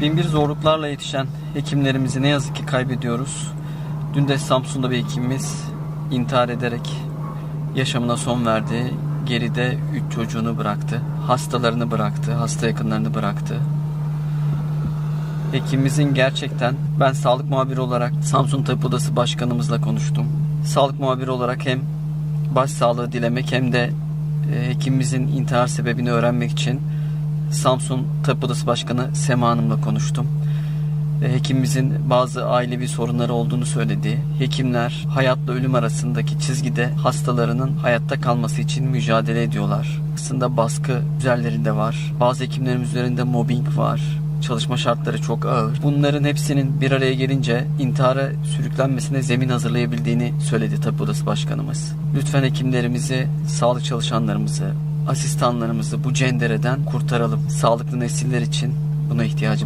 Binbir zorluklarla yetişen hekimlerimizi ne yazık ki kaybediyoruz. Dün de Samsun'da bir hekimimiz intihar ederek yaşamına son verdi. Geride 3 çocuğunu bıraktı. Hastalarını bıraktı, hasta yakınlarını bıraktı. Hekimimizin gerçekten ben sağlık muhabiri olarak Samsun Tabip Odası Başkanımızla konuştum. Sağlık muhabiri olarak hem başsağlığı dilemek hem de e, hekimimizin intihar sebebini öğrenmek için Samsun Tabip Odası Başkanı Sema Hanım'la konuştum. E, Hekimimizin bazı ailevi sorunları olduğunu söyledi. Hekimler hayatla ölüm arasındaki çizgide hastalarının hayatta kalması için mücadele ediyorlar. Aslında baskı üzerlerinde var. Bazı hekimlerin üzerinde mobbing var. Çalışma şartları çok ağır. Bunların hepsinin bir araya gelince intihara sürüklenmesine zemin hazırlayabildiğini söyledi Tabip Odası Başkanımız. Lütfen hekimlerimizi, sağlık çalışanlarımızı, asistanlarımızı bu cendereden kurtaralım. Sağlıklı nesiller için buna ihtiyacımız